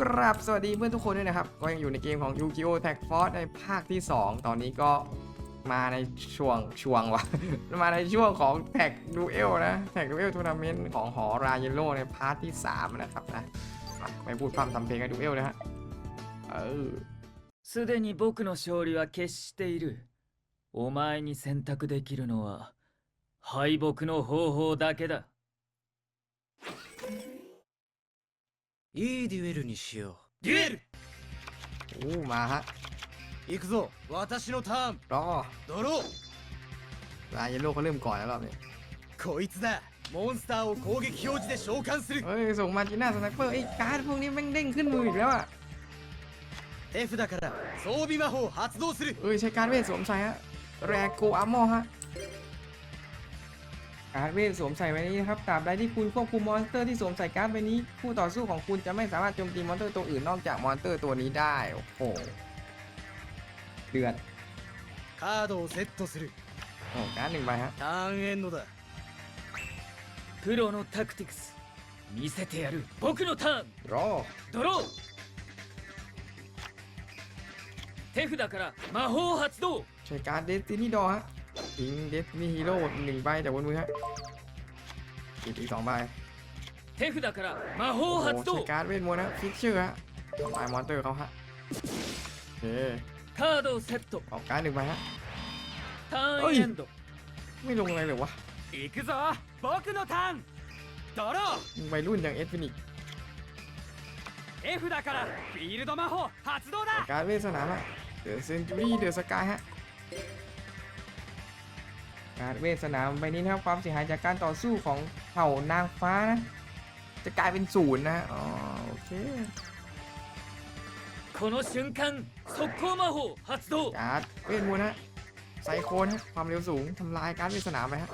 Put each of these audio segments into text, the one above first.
กราบสวัสดีเพื่อนทุกคนด้วยนะครับ ก็ยังอยู่ในเกมของ Yu-Gi-Oh! Tag Force ในภาคที่ 2 ตอนนี้ก็มาในช่วงช่วงวะ มาในช่วงของแท็กดูเอลนะแท็กดูเอลทัวร์นาเมนต์ของหอราเยโลในพาร์ทที่ 3 นะครับนะมาไม่พูดความทำเพลงกันดูเอลนะฮะเออ すでに僕の勝利は決しているお前に選択できるのは敗北の方法だけだ いいデュエルにしよデュエル โอ้มาฮะ う行くぞ私のターン รอ ドロー ราเยโลเขาเริ่มก่อนแล้วรอบนี้ こいつだモンスターを攻撃表示で召喚する เฮ้ย ส่งมาจีน่าสไนเปอร์ไอ้การ์ดพวกนี้แม่งเด้งขึ้นมืออีกแล้วอ่ะ 手札から装備魔法発動する เอ้ยใช้การดเวทสวมใส่ฮะแรโกอาร์มอฮะ การดเวทสวมใส่ไว้นี้นะครับตราบใดที่คุณควบคุมมอนสเตอร์ที่สวมใส่การ์ดใบนี้ผู้ต่อสู้ของคุณจะไม่สามารถโจมตีมอนสเตอร์ตัวอื่นนอกจากมอนสเตอร์ตัวนี้ได้โอ้โหเดือด カードをセットする โอ้การ์ดหนึ่งใบฮะ ターンエンドだプロのタクティクス見せてやる僕のターン รอ ドロー手札から魔法発動 ใช้การ์ดเดสตินีดอฮะ ทิ้งเดสตินีฮีโร่หนึ่งใบจากบนมือฮะอีกอีกสองใบ 手札から魔 โอ้ 法 โห 発 ใช้ 動 การ์ดเวทมนต์นะฟิชเชอร์ฮะทำลายมอนสเตอร์เขาฮะโอเค カードをセット ออกการ์ดหนึ่งใบฮะ ターおいンエンド ไม่ลงอะไรเลยวะ 行くぞ僕のターンドロー วัยรุ่นอย่างเอสฟินิก 手札からフィールド魔法発動だ การเวทสนามอะเดอะเซนจูรี่เดอะสกายฮะ การเวทสนามใบนี้นะครับความเสียหายจากการต่อสู้ของเผ่านางฟ้านะ จะกลายเป็นศูนย์นะ อ๋อ โอเค この瞬間速攻魔法発動 การ์ดเวทมนต์ฮะไซโคนฮะ ความเร็วสูง ทำลายการดเวทสนามไปฮะ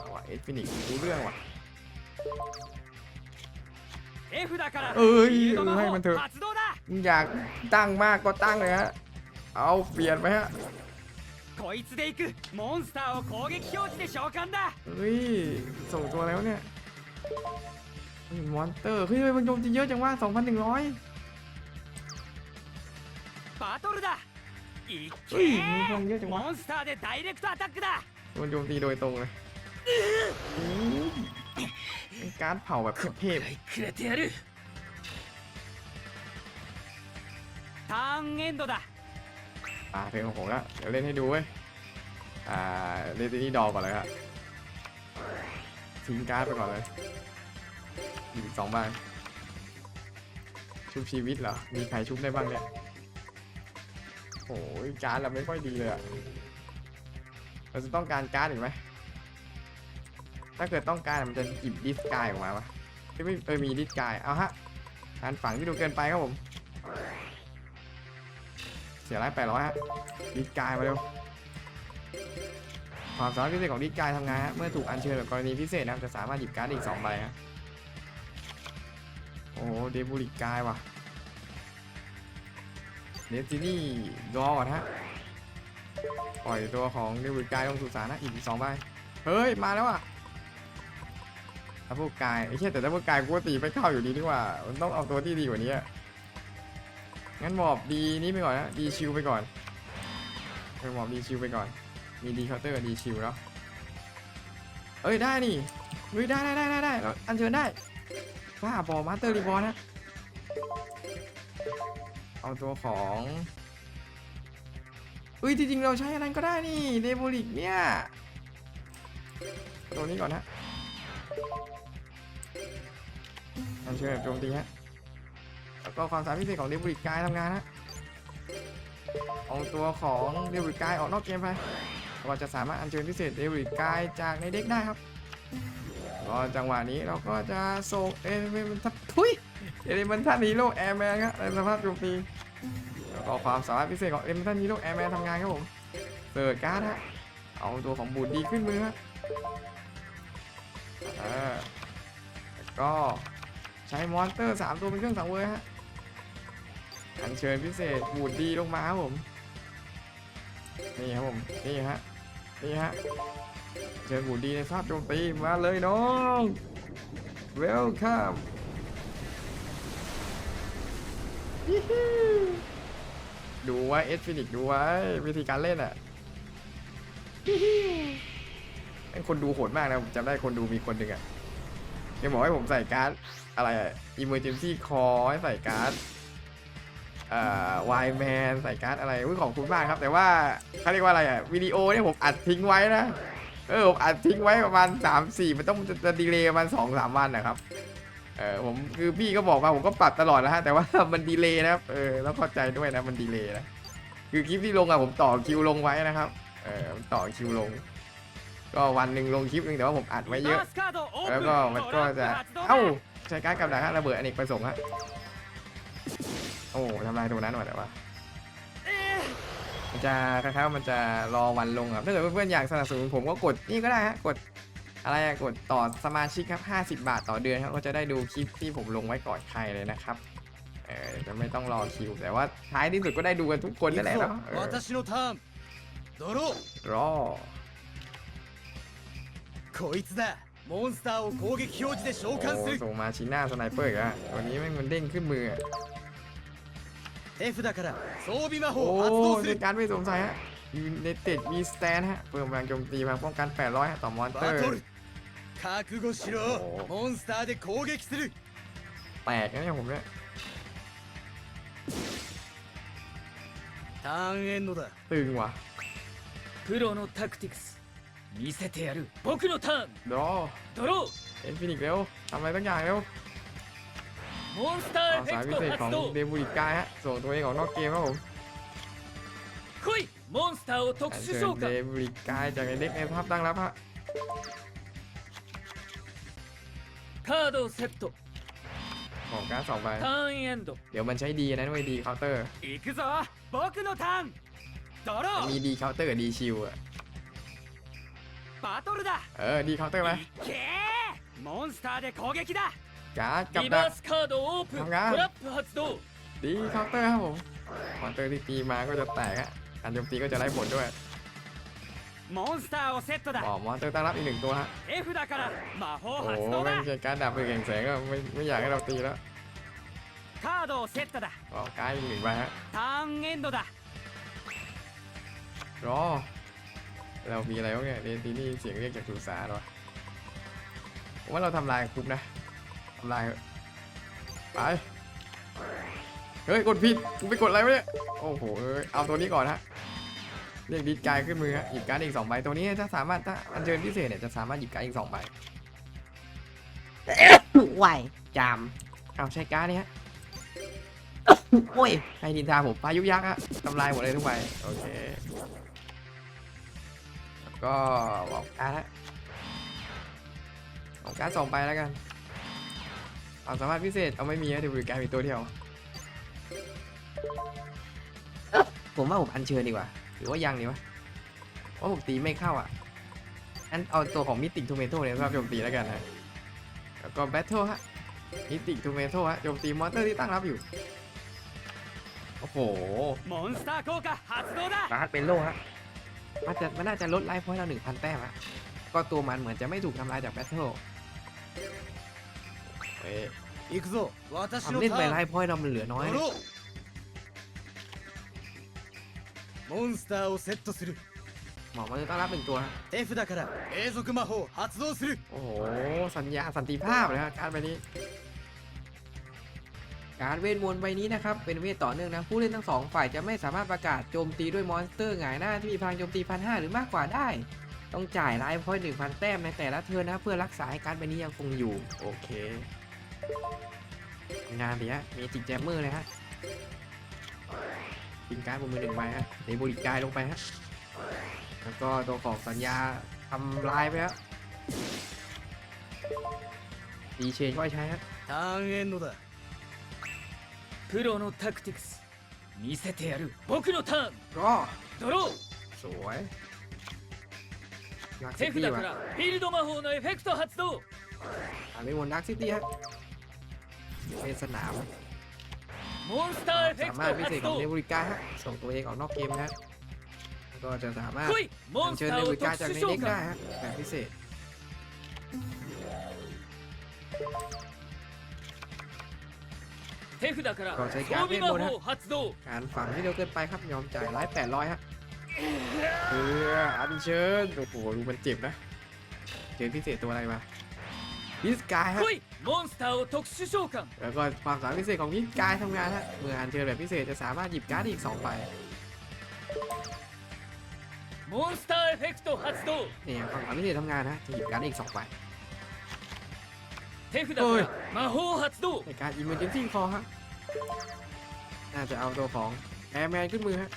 เอาว่ะเอสฟินิกรู้เรื่องว่ะ 手札から เอ้ย フィールド魔 ให้ 法 มันเถอะ 発動だ มึงอยากตั้งมากก็ตั้งเลยฮะ เอาเปลี่ยนไปฮะ こいつで行くモンスターを攻撃表示で召喚だ เฮ้ย ส่งตัวแล้วเนี่ยมอนเตอร์ เฮ้ยทำไมมันโจมตีเยอะจังวะ2,100 バトルだいっけเฮ้ยมีพลังเยอะจัง モ วะ ンスターでダイレクトアタックだ มันโจมตีโดยตรงเลยอู้เป็นการดเผาแบบเทพ くれてやるターンエンドだ ๆ อ่าเพลงของผมละเดี๋ยวเล่นให้ดูเว้ย อ่าเล่นที่นี่ดอก่อนเลยครับทิ้งการ์ดไปก่อนเลยอีกสองใบชุบชีวิตเหรอ มีใครชุบได้บ้างเนี่ยโอ้ยการ์ดเราไม่ค่อยดีเลยอะเราจะต้องการการ์ดอีกไหม ถ้าเกิดต้องการมันจะหยิบดิสกายออกมาวะไม่ไม่เออมีดิสกาย เอาฮะการฝังที่ดูเกินไปครับผม เสียร้ายแปดร้อยฮะดิสกายมาเร็วความสามารถพิเศษของดิสกายทำงานฮะเมื่อถูกอัญเชิญแบบกรณีพิเศษนะครับจะสามารถหยิบการ์ดอีกสองใบฮะโอ้โหเดบูริกายว่ะเดซินี่รอก่อนฮะปล่อยตัวของเดบูริกายลงสู่สารนะอีกสองใบเฮ้ย มาแล้วอะถ้าพวกกายไอ้เชี่ยแต่ถ้าพวกกายกูตีไม่เข้าอยู่ดีนี่ว่ามันต้องเอาตัวที่ดีกว่านี้ งั้นหมอบดีนี้ไปก่อนนะดีชิวไปก่อนเออหมอบดีชิวไปก่อน มีดีเคาน์เตอร์ดีชิวแล้วเอ้ยได้นี่เฮ้ยได้ได้ได้ได้ได้อันเชิญได้ว้าบอมาสเตอร์รีบอลนะเอาตัวของเฮ้ยจริงๆเราใช้อะไรก็ได้นี่เดบูริกเนี่ยตัวนี้ก่อนนะอันเชิญแบบโจมตีฮะ ก็ความสามารถพิเศษของเดบูริกกายทำงานฮะเอาตัวของเดบูริกกายออกนอกเกมไปเราจะสามารถอัญเชิญพิเศษเดบูริกกายจากในเด็กได้ครับก็จังหวะนี้เราก็จะส่งเอเลมันทับทุยเอเลมันทันฮีโร่แอร์แมนครับในสภาพโจมตีแล้วก็ความสามารถพิเศษของเอเลมันทันฮีโร่แอร์แมนทำงานครับผมเปิดการ์ดฮะเอาตัวของบูดดีขึ้นมือฮะเออก็ใช้มอนเตอร์ 3 ตัวเป็นเครื่องสังเวยฮะ อัญเชิญพิเศษบูดดีลงมาครับผม นี่ครับผม นี่ฮะ นี่ฮะ เชิญบูดดีในภาพโจมตีมาเลยน้องเวลคัมดูไว้เอสฟินิกดูไว้วิธีการเล่นอะเป็นคนดูโหดมากนะผมจำได้คนดูมีคนหนึ่งอะแกบอกให้ผมใส่การ์ดอะไรอะ emergency call ให้ใส่การ์ด วายแมนใส่การ์ดอะไรของคุณมากครับ แต่ว่าเขาเรียกว่าอะไรอะวิดีโอเนี่ยผมอัดทิ้งไว้นะเออผมอัดทิ้งไว้ประมาณ 3 4 มันต้องจะดีเลย์ประมาณสองสามวันนะครับเออผมคือพี่ก็บอกมาผมก็ปรับตลอดนะฮะแต่ว่ามันดีเลย์นะเออแล้วเข้าใจด้วยนะมันดีเลย์นะคือคลิปที่ลงอะผมต่อคิวลงไว้นะครับเออต่อคิวลง ก็วันหนึ่งลงคลิปนึงแต่ว่าผมอัดไว้เยอะ แล้วก็มันก็จะเอ้าใช้การกับดักระเบิดอเนกประสงค์ฮะ โอ้ทำลายตรงนั้นหมดแล้ววะมันจะคล้ายๆมันจะรอวันลงครับถ้าเกิดเพื่อนๆอยากสนับสนุนผมก็กดนี่ก็ได้ฮะกดอะไรอะกดต่อสมาชิกครับ 50 บาทต่อเดือนครับก็จะได้ดูคลิปที่ผมลงไว้ก่อนใครเลยนะครับเออจะไม่ต้องรอคิวแต่ว่าท้ายที่สุดก็ได้ดูกันทุกคนนั่นแหละเนาะเอรอこいつだモンスターを攻撃表示で召喚するโอ้ส่มาชิน่าสไนเปอร์อะวันนี้แม่งมันเด้งขึ้นมือ 手札から装備魔 โอ้ 法発動す ใน る การไม่สงสัยฮะยูเนเต็ดมีสแตนฮะเพิ่มพลังโจมตีพลังป้องกัน 800ฮะต่อมอนเตอ バ ร์ トル覚悟しろおーモンスターで攻撃する แตกนะเนี่ยผมเนี่ย ターンエンドだ ตึงว่ะ プロのタクティクス見せてやる僕のターン รอ ドロ เอ็นฟินิกเร็วทำอะไรตั้งอย่างเร็ว ーモンスターエ เอา フェ สาย ク พิ ト เศษของ 発動 เดบูริกายฮะส่งตัวเองออกนอกเกมครับผม 来いモンスターを特 อัญ 殊 เชิญ 召 เด 喚 บูริกายจากในเด็กในภาพตั้งรับฮะ カードをセット ของการดสองใบ ターンエンド เดี๋ยวมันใช้ดีนะด้วยดีเคาน์เตอร์ 行くぞ僕のターンドロ มีดีเคาน์เตอร์กับดีชิลอะ ーバトルだ เออดีเคาน์เตอร์ไหม いっけーモンスターで攻撃だ การ์ดกับดักทำงานตีคาน์เตอร์ครับผมคาน์เตอร์ที่ตีมาก็จะแตกฮะการโจมตีก็จะได้ผลด้วยมอนสเตอร์เซตต์บอกมอนสเตอร์ตั้งรับอีกหนึ่งตัวฮะโอ้โหไม่ใช่การดับไป็นแข่งแสงก็ไม่ไม่อยากให้เราตีแล้วカードをセットだก็การอีกหนึ่งใบฮะターนโดดะรอเรามีอะไรวะเนี่ยเรนตีนี่เสียงเรียกจากสุสานวะผว่าเราทำลายกุ๊ปนะ ทำลายเถอะไปเฮ้ยกดผิดกูไปกดอะไรวะเนี่ยโอ้โหเอ้ยเอาตัวนี้ก่อนฮะเรียกดิสกายขึ้นมือฮะหยิบการ์ดอีกสองใบตัวนี้ถ้าสามารถถ้าอัญเชิญพิเศษเนี่ยจะสามารถหยิบการ์ดอีกสองใบไหวจามเอาใช้การ์ดนี่ฮะโอ้ยให้ดินทาผมพายุยักษ์ฮะทำลายหมดเลยทุกใบโอเคแล้วก็บอกการ์ดฮะเอาการ์ดสองใบแล้วกัน ความสามารถพิเศษเอาไม่มีนะเดี๋ยวบริการมีตัวเดียว ผมว่าผมอันเชิญดีกว่า หรือว่ายังดีวะว่าผมตีไม่เข้าอะอันเอาตัวของมิติทูเมโตเนี่ยสรับโจมตีแล้วกันนะแล้วก็แบทเทิลฮะมิติทูเมโตฮะโจมตีมอนสเตอร์ที่ตั้งรับอยู่ โอ้โหมอนสเตอร์โกกะฮัตโดะนะฮะเป็นโลฮะมันจะมันน่าจะลดไลฟ์พอยเราหนึ่งพันแต้มอะก็ตัวมันเหมือนจะไม่ถูกทำลายจากแบทเทิลเฮ้ ทำทำเล่เล่นนไปไปไล่ไลอยเราเหลือน้อยモンスターをセットするหมอมันจะต้องรับเป็นตัว手札から永続魔法を発動するโอ้โห สัญญาสันติภาพนะครับการใบนี้ การเวทมนต์ใบนี้นะครับ เป็นเวทต่อเนื่องนะ ผู้เล่นทั้งสองฝ่ายจะไม่สามารถประกาศโจมตีด้วยมอนสเตอร์หงายหน้าที่มีพลังโจมตีพันห้าหรือมากกว่าได้ ต้องจ่ายไลฟ์พอยต์หนึ่งพันแต้มในแต่ละเทิร์นนะ เพื่อรักษาให้การใบนี้ยังคงอยู่ โอเค งานดีฮะมีจิกแจมเมอร์เลยฮะกินการดบนมือหนึ่งใบฮะเดบริกายลงไปฮะ แล้วก็ตัวของสัญญาทำลายไปฮะดีเชนก็ใช้ฮะ ターンエンドだプロのタクティクス見せてやる僕のターン ก็ ドロー สวยดักซิ 手 ตี้ 札か ว่ะ らフィールド魔法のエフェクト発動 อ่าเป็นวนดักซิตี้ฮะ เป็นสนามสามารถพิเศษของเนบูริก้าฮะส่งตัวเองออกนอกเกมนะก็จะสามารถเชิญเนบูริก้าจากในเด็กได้ฮะแบบพิเศษก็ใช้การเล่นบนฮะการฝังที่เร็วเกินไปครับยอมจ่ายร้ายแปดร้อยฮะเอออันเชิญโอ้โหมันเจ็บนะเจอพิเศษตัวอะไรมา ฮิสกายฮะมอนสเตอร์特殊召喚แล้วก็ความสามารถพิเศษของฮิสกายทำงานฮะเมื่ออันเชิญแบบพิเศษจะสามารถหยิบการ์ดอีก2ใบมอนสเตอร์เอฟเฟกต์ฮัตสโ動นี่ความสามารถพิเศษทำงานฮะจะหยิบการ์ดอีก2ใบเฮ้ยมา手札から魔法発動ในการอิมเมอร์เจนซี่คอฮะน่าจะเอาตัวของแอร์แมนขึ้นมือฮะ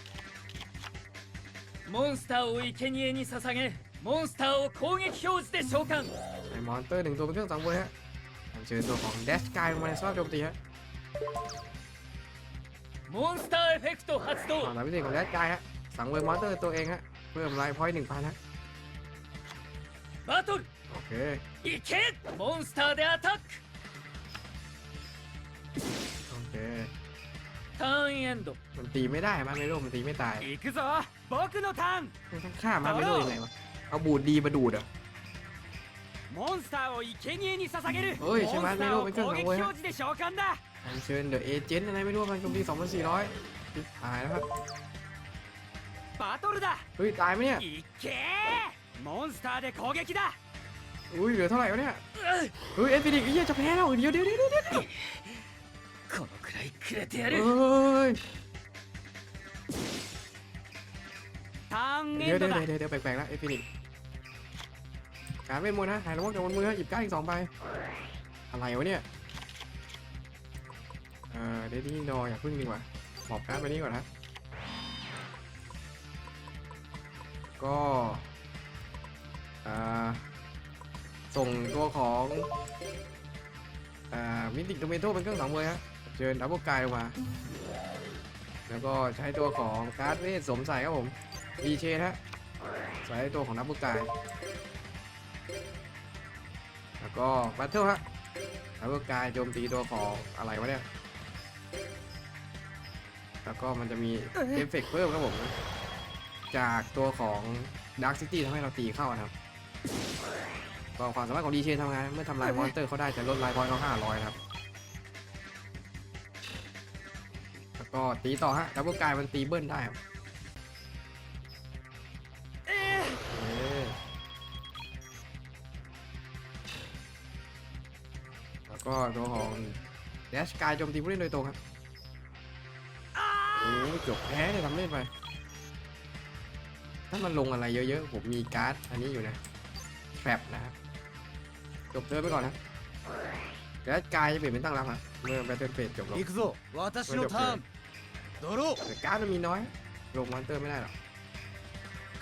โมนสเตอร์ววิเขนิยนิสะซモเスターを生贄に捧げモンスターを攻撃表示で召喚 มอนเตอร์หนึ่งตัวเป็นเครื่องสังเวยฮะเชิญตัวของเดสกายลงมาในสภาพโจมตีฮะมอนสเตอร์เอฟเฟกต์ตัวฮัตโตตามพิเศษของเดสกายฮะสังเวยมอนเตอร์ตัวเองฮะเพิ่มลายพอยต์หนึ่งพันฮะบาตเทิลโอเคอีเค็มอนสเตอร์เดอัทักโอเคターンนโดมันตีไม่ได้มาเมโลมันตีไม่ตายอี行くぞ僕のターンมันต้องฆ่ามาเมโลยังไงวะเอาบูดดีมาดูดอะ モンスターを生贄に捧げるおいモンスタしまいめろーを攻撃めっちゃすごい表示で召喚だ อันเชิญเดอะเอเจนต์อะไรไม่รู้มันโจมตี2,400ติดตายแล้วครับ バトルだ เฮ้ยตายไหมเนี่ย いっけーモンスターで攻撃だ อุ้ยเหลือเท่าไหร่วะเนี่ย うっ เฮ้ยเอฟฟินิกไอ้เหี้ยจะแพ้แล้วเดี๋ยวเดี๋ยวเดี๋ยวเดี๋ยวเดี๋ยว このくらいくれてやる เฮ้ย ターン เดี๋ エ ยว ン เดี๋ ド ยว だ เดี๋ยวเดี๋ยวแปลกๆแล้วเอฟฟินิก การเวทมนต์นะหายระวกจากบนมือฮะหยิบการ์ดอีกสองใบอะไรวะเนี่ยเออเดดดี้ดออย่าพึ่งดีกว่าหมอบการไปนี้ก่อนนะก็อ่าส่งตัวของอ่ามิติกโทเมโตเป็นเครื่องสังเวยฮะเชิญดับเบิลกายลงมา แล้วก็ใช้ตัวของการ์ดเวทสมใส่ครับผมดีเชนฮะใส่ตัวของดับเบิลกาย ก็บัตเทิลฮะดับเบิลกายโจมตีตัวของอะไรวะเนี่ย แล้วก็มันจะมีเอฟเฟกต์เพิ่มครับผม จากตัวของดาร์ c ซิตี้ทำให้เราตีเข้านะครับ ก็ความสามารถของดีเชทำงาน เมื่อทำลายมอนสเตอร์เขาได้จะลดไลฟ์พอยต์เขา500นะครับ แล้วก็ตีต่อฮะดับเบิลกายมันตีเบิ้ลได้ครับ ก็ตัวของแดชกายโจมตีผู้เล่นโดยตรงครับโอ้จบแพ้เลยทำเล่นไป ถ้ามันลงอะไรเยอะๆ ผมมีการ์ดอันนี้อยู่นะแฝบนะครับจบเทิร์ไปก่อนนะแดชกายจะเปลี่ยนเป็นตั้งรับครับเมื่อแบตเทิลเฟดจบลงไปกับโซวัต่การ์ดมันมีน้อย ลงมอนเตอร์ไม่ได้หรอก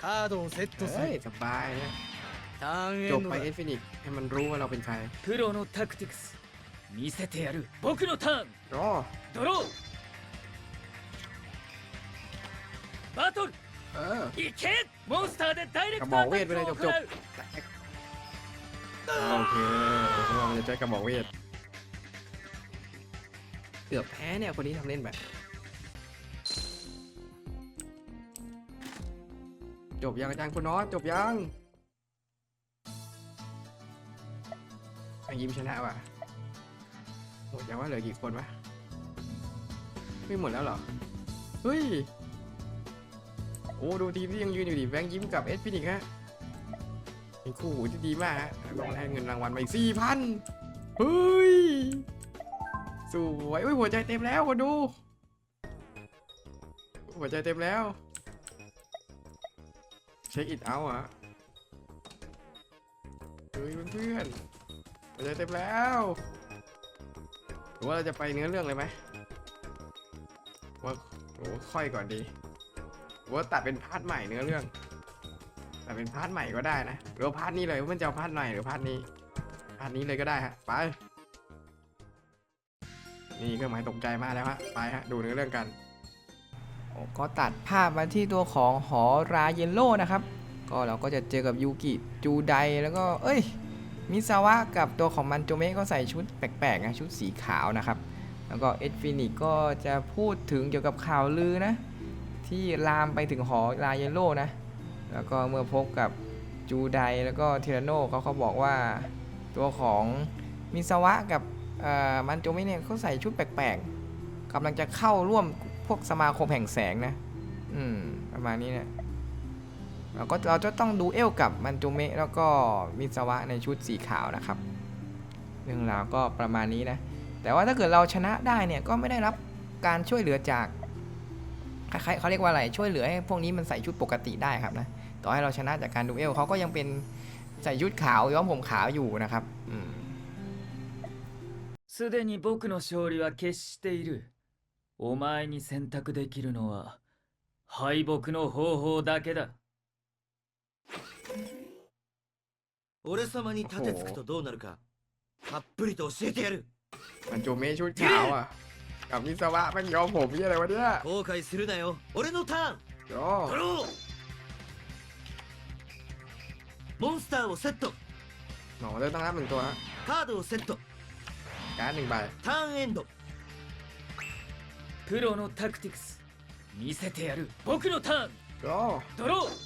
คาドをセットเฮ้ยるสบายนะจบไปเอฟฟินิกให้มันรู้ว่าเราเป็นใครโปรโนทัタติกส์ 見せてやる僕のターン รอ ドローバトル เออ 行けモンスターでダイレクトアタックを行う โอเคเราจะใช้กระบอกเวท เกือบแพ้เนี่ย คนนี้ทำเล่นแบบ จบยังอาจารย์คุณน้อยจบยังอ่ะยิ้มชนะว่ะห มดยังว่าเหลือกี่คนวะไม่หมดแล้วเหรอ เฮ้ย โอ้ดูทีมที่ยังยืนอยู่ดิแบงค์ยิ้มกับเอสฟินิกฮะเป็นคู่หูที่ดีมากฮะล้วก็ได้เงินรางวัลมาอีกสี่พันเฮ้ย สวยอุ้ยหัวใจเต็มแล้วคนดู หัวใจเต็มแล้ว เช็คอิทเอาท์อะเฮ้ยเพื่อนๆหัวใจเต็มแล้ว หรือว่าเราจะไปเนื้อเรื่องเลยไหมว่าโอ้ค่อยก่อนดีว่าตัดเป็นพาร์ทใหม่เนื้อเรื่องแต่เป็นพาร์ทใหม่ก็ได้นะหรือพาร์ทนี้เลยว่ามันจะเอาพาร์ทใหม่หรือพาร์ทนี้พาร์ทนี้เลยก็ได้ฮะไปนี่เครื่องหมายตกใจมากแล้วฮะไปฮะดูเนื้อเรื่องกันก็ตัดภาพมาที่ตัวของหอราเยลโล่นะครับ ก็เราก็จะเจอกับยูกิจูไดแล้วก็เอ้ย มิซาวะกับตัวของมันโจเมะก็ใส่ชุดแปลกๆนะชุดสีขาวนะครับ แล้วก็เอ็ดฟินิกก็จะพูดถึงเกี่ยวกับข่าวลือนะ ที่ลามไปถึงหอราเยโลนะ แล้วก็เมื่อพบกับจูไดแล้วก็เทรโนเขาเขาบอกว่าตัวของมิซาวะกับเอ่อมันโจเมะเนี่ยเขาใส่ชุดแปลกๆกำลังจะเข้าร่วมพวกสมาคมแห่งแสงนะ อืม ประมาณนี้เนี่ย เราก็เราจะต้องดูเอลกับมันจูเมะแล้วก็มิซาวะในชุดสีขาวนะครับ เรื่องราวก็ประมาณนี้นะ แต่ว่าถ้าเกิดเราชนะได้เนี่ยก็ไม่ได้รับการช่วยเหลือจากคล้ายๆเขาเรียกว่าอะไรช่วยเหลือให้พวกนี้มันใส่ชุดปกติได้ครับนะ ต่อให้เราชนะจากการดูเอลเขาก็ยังเป็นใส่ชุดขาวย้อมผมขาวอยู่นะครับ อืม すでに僕の勝利は決しているお前に選択できるのは敗北の方法だけだ 俺様に盾つくとどうなるかたっぷりと教えてやる มันจูเมะชุดขาวอ่ะ กับมิซาวะแมันย้อมผมนี่อะไรวะเนี่ย 後悔するなよ俺のターン โย ドローモンスターをセット หนอเลยต้องรับหนึ่งตัวฮะ カードをセット การ์ดหนึ่งใบ ターンエンドプロのタクティクス見せてやる僕のターン โย ドロー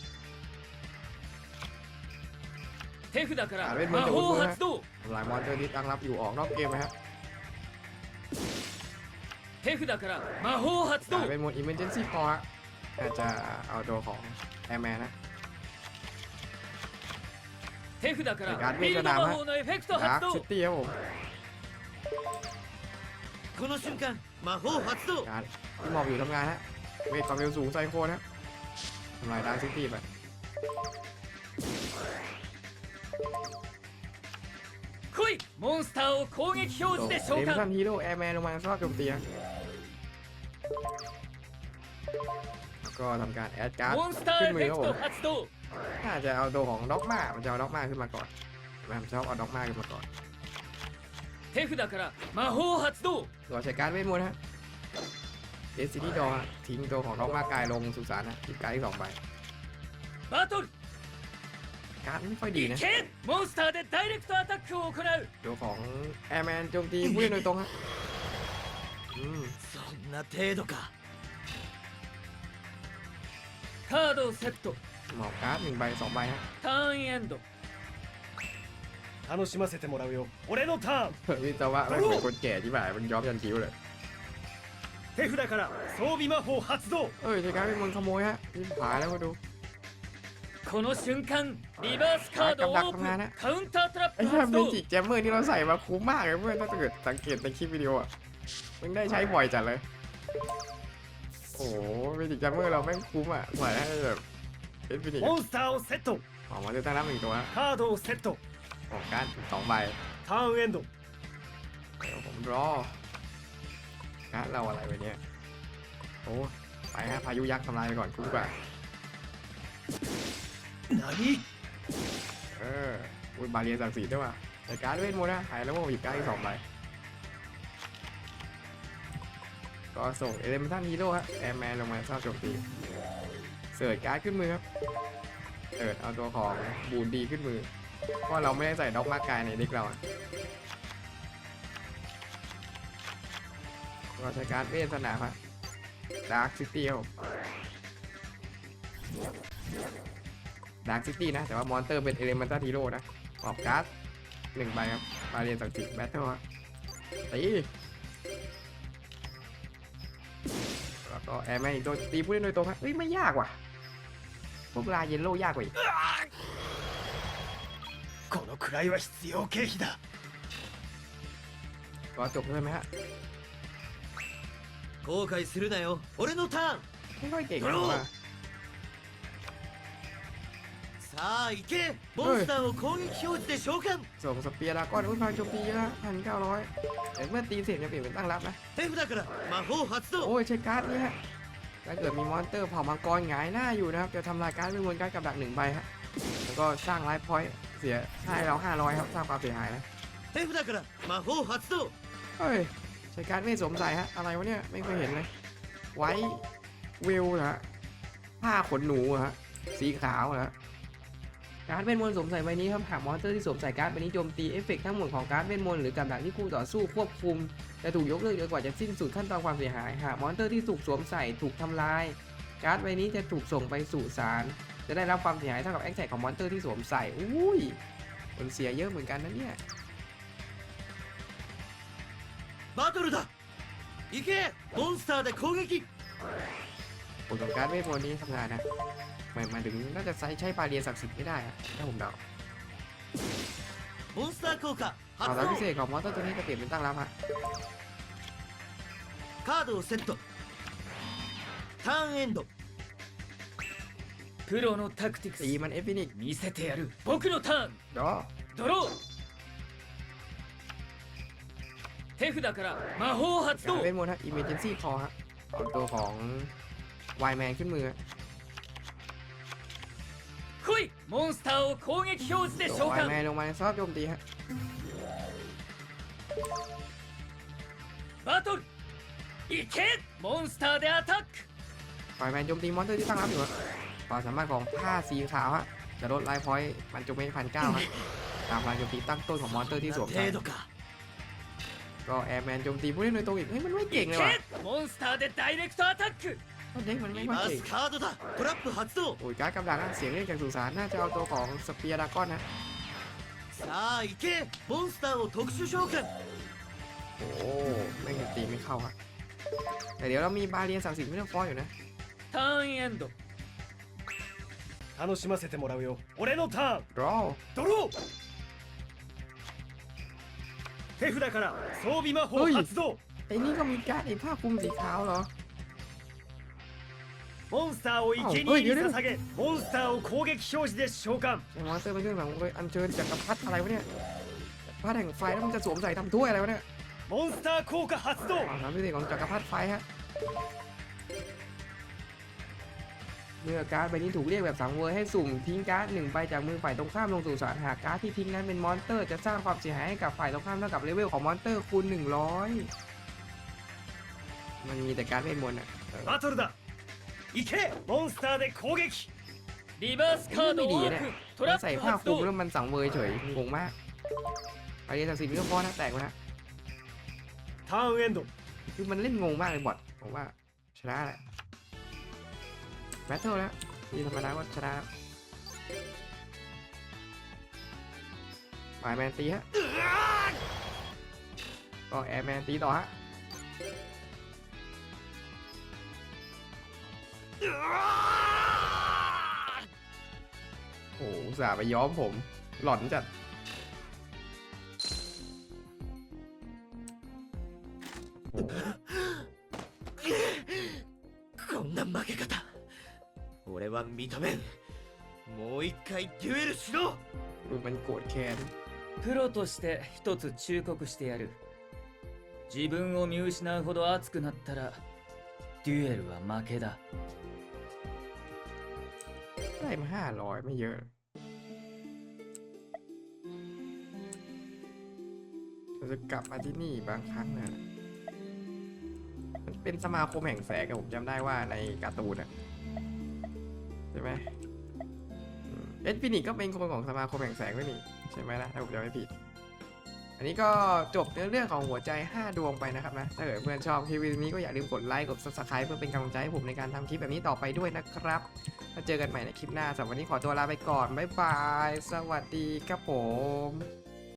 手札かあられもう魔法発動 ทำลายมอนเตอร์ที่ตั้งรับอยู่ออกนอกเกมไหมครับ 手札から魔法発動 อ่าเป็นโหมด Emergency Call ฮะอาจจะเอาตัวของแอร์แมนนะ 手札からガードフィールド魔法のエフェクト ดา 発 ร์คซิ 動 ตี้ครับผม この瞬間魔法発動 การ์ดที่หมอบอยู่ทำงานฮะเวทความเร็วสูงไซโคนะทำลายดาร์คซิตี้ไป 来いモンスターを攻撃表 โอ้ 示で召 เดมสัน 喚 ฮีโร่แอร์แมนลงมาชอบโจมตีฮะแล้วก็ทำการแอดการ์ด モンスター ขึ้ エ น フ มือ ェ ครับ ク ผ ト ม 発動 น่าจะเอาตัวของด็อกมามันจะเอาด็อกมาขึ้นมาก่อนมันชอบเอาด็อกมาขึ้นมาก่อน 手札から魔法発動 ตัวใช้การ์ดเวทมนต์ฮะเดซิตี้ดอทิ้งตัวของด็อกมากายลงสุสานนะทิ้งการ์ดที่สองใบ バトル การ์ดไม่ค่อยดี い นะ けモンスターでダイレクトアタックを行う ตัวของแอร์แมนโจมตีผู้เล่นโดยตรงฮะอืม そんな程度かカードをセット หมอบการ์ดหนึ่งใบสองใบฮะ ターンエンド楽しませてもらうよ俺のターン วิศวะไม่เหมือนคนแก่ที่บ่ายมันย้อมยันคิ้วเลย 手札から装備魔法発動 เอ้ยใช้การ์ดเป็นมนต์ขโมยฮะนี่ผายแล้วมาดู この瞬間リバースカードをオープンカウンタートラッ ไอ้ プ เหี้ย 発 เม 動 จิกแจมเมอร์ที่เราใส่มาคุ้มมากเลยเพื่อนถ้าเกิดสังเกตในคลิปวิดีโออ่ะมันได้ใช้บ่อยจัดเลย โอ้โหเมจิกแจมเมอร์เราแม่งคุ้มอ่ะใส่ให้แบบเป็นฟินิก モンスターをセット ออกมาจะตั้งรับหนึ่งตัวฮะ カードをセット ออกการ์ดสองใบ ターンエンド เดี๋ยวผมรอการ์ดเราอะไรไปเนี่ยโอ้ไปฮะพายุยักษ์ทำลายไปก่อนคุ้มกว่า 何เอออุยบาเรียนศักดิ์ศรีด้วยว่ะแต่การเวทมนต์นะหายแล้วว่าอีกการ์ดอีกสองใบก็ส่งเอเลมทันฮีโร่ฮะแอร์แมนลงมาชอบโจมตีเสิร์ชการ์ดขึ้นมือครับเสิร์ชเอาตัวของบูนดีขึ้นมือ เพราะเราไม่ได้ใส่ด็อกมากกายในเด็กเราอะก็ใช้การ์ดเวทสนามฮะดาร์คซิตี้ครับ ดาร์คซิตี้นะ แต่ว่ามอนเตอร์เป็นเอเลมทันฮีโร่นะออกการ์ดหนึ่งใบครับมาเรียนศักดิ์สิทธิ์แบทเทิลฮะตี แล้วก็แอร์แมนอีกตัวตีผู้เล่นโดยตรงครับเฮ้ย ไม่ยากว่ะ พวกลายเยลโล่ยากกว่าอีก このくらいは必要経費だ ก็จบเลยไหมฮะ 後悔するなよ俺のターン ไม่ค่อยเก่ง อ่าอีกเก้มอนส่งสเปียร์ดาก้อนอุ้ยพลังโจมตีเยอะพันเก้าร้อยแต่เมื่อตีเสร็จจะเปลี่ยนเป็นตั้งรับนะเฮ้ยได้กระมาโหฮัตโตโอ้ยใช้การ์ดเนี่ยถ้าเกิดมีมอนสเตอร์เผ่ามังกรหงายหน้าอยู่นะครับจะทำลายการ์ดเป็นมวลการ์ดกับดักหนึ่งใบฮะแล้วก็สร้างไลฟ์พอยต์เสียให้เราห้าร้อยครับสร้างความเสียหายนะเฮ้ยได้กระมาโหฮัตโตเฮ้ยใช้การ์ดไม่สมใจฮะอะไรวะเนี่ยไม่เคยเห็นเลยไว้เวลนะผ้าขนหนูฮะสีขาวนะ การ์ดเวทมนต์สวมใส่ใบนี้ครับหากมอนสเตอร์ที่สวมใส่การ์ดใบนี้โจมตีเอฟเฟกต์ทั้งหมดของการ์ดเวทมนต์หรือกับดักที่คู่ต่อสู้ควบคุมจะถูกยกเลิกจนกว่าจะสิ้นสุดขั้นตอนความเสียหายหากมอนสเตอร์ที่ถูกสวมใส่ถูกทำลาย การ์ดใบนี้จะถูกส่งไปสู่ศาลจะได้รับความเสียหายเท่ากับแอคแท็กของมอนสเตอร์ที่สวมใส่อุ้ยมันเสียเยอะเหมือนกันนะเนี่ย バトルだ 行けモンスターで攻撃 ผลของการเวทมนต์นี้ทำงานนะ หมายหมายถึงน่าจะใช้ใช้ปลาเรียนศักดิ์สิทธิ์ไม่ได้อะถ้าผมเดา モンスター効果 เอา 発 แล้ว 動 พิเศษของมอนสเตอร์ตัวนี้จะเปลี่ยนเป็นตั้งรับฮะ カードをセットターンエンドプロのタクティク ตี ス มันเอฟฟินิก 見せてやる僕のターン เดี๋ยว ドロー手札から魔法発 การ 動 เวทมนต์ฮะอิมเมจนซี่คอฮะเอาตัวของวายแมนขึ้นมือ 来い モンスターを攻撃表示で ตัว 召 วายแม 喚 นลงมาในสภาพโจมตีฮะ バトル行けモンスターでアタック วายแมนโจมตีมอนสเตอร์ที่ตั้งรับอยู่ฮะความสามารถของผ้าสีขาวฮะจะลดไลฟ์พอยต์มันโจมตีพันเก้าฮะตามรายโจมตีตั้งต้นของมอนสเตอร์ที่สวมใส่ 程度か ก็แอร์แมนโจมตีผู้เล่นโดยตรงอีกเฮ้ยมันไม่เก่ง 行 เลยว่ะ けモンスターでダイレクトアタック เด็กมันไม่ リ ค่อย バー เก่ง スカードだトラップ発動 โอ้ยการ์ดกำลังอะเสียงเรียกจากสุสานน่าจะเอาตัวของสเปียร์ดากอนนะ さあ行けモンスターを特殊召喚 โอ้ไม่งยังตีไม่เข้าฮะแต่เดี๋ยวเรามีบาเรียนศักดิ์สิทธิ์ไม่ต้องฟอนอยู่นะ ターンエンド楽しませてもらうよ俺のターン รอ ドロー手札から装備魔法おい発動 ไอ้นี่ก็มีการ์ดไอ้ผ้าคลุมสีขาวเหรอ モンスターを生贄に捧げモンスターを攻撃表示で召喚 ไอ้มอนสเตอร์เป็นเครื่องหลังเลยอัญเชิญจักรพรรดิอะไรวะเนี่ยจักรพรรดิแห่งไฟแล้วมันจะสวมใส่ทำถ้วยอะไรวะเนี่ย モンスター効果発動 ความสามารถพิเศษของจักรพรรดิไฟฮะเมื่อการ์ดใบนี้ถูกเรียกแบบสังเวยให้สุ่มทิ้งการ์ดหนึ่งใบจากมือฝ่ายตรงข้ามลงสู่สารหากการ์ดที่ทิ้งนั้นเป็นมอนสเตอร์จะสร้างความเสียหายให้กับฝ่ายตรงข้ามเท่ากับเลเวลของมอนสเตอร์คูณ100 มันมีแต่การ์ดเวทมนต์อ่ะเออ バトルだ 行けモンスターで攻撃リバースカードをオープント มั ラ น ッ ใส่ プ ผ้า 発 คลุม 動 แล้วมันสังเวยเฉยงงมากไปเรียนศักดิ์สิทธิ์มิโลฟอนนะแตกไปนะ ターンエンド คือมันเล่นงงมากเลยบอทผมว่าชนะแหละแบทเทิลแล้วนี่ธรรมดาก็ชนะแล้วฝ่ายแมนตีฮะก็แอร์แมนตีต่อฮะ โอ้โหอุตส่าห์ไปย้อมผม หล่อนจัด こんな負け方俺は認めんもう一回デュエルしろ ดูมันโกรธแค้น プロとして一つ忠告してやる自分を見失うほど熱くなったら デュエルは負けだ ได้มาห้าร้อยไม่เยอะ เราจะกลับมาที่นี่บางครั้งนะมันเป็นสมาคมแห่งแสงอะผมจำได้ว่าในการ์ตูนอะใช่ไหมเอ็ดฟินิกก็เป็นคนของสมาคมแห่งแสงด้วยนี่ใช่ไหมล่ะถ้าผมจำไม่ผิด อันนี้ก็จบเนื้อเรื่องของหัวใจ 5 ดวงไปนะครับนะถ้าเกิดเพื่อนชอบคลิปวิดีโอนี้ก็อย่าลืมกดไลค์กด subscribe เพื่อเป็นกำลังใจให้ผมในการทำคลิปแบบนี้ต่อไปด้วยนะครับมาเจอกันใหม่ในคลิปหน้าสำหรับวันนี้ขอตัวลาไปก่อนบ๊ายบาย สวัสดีครับผม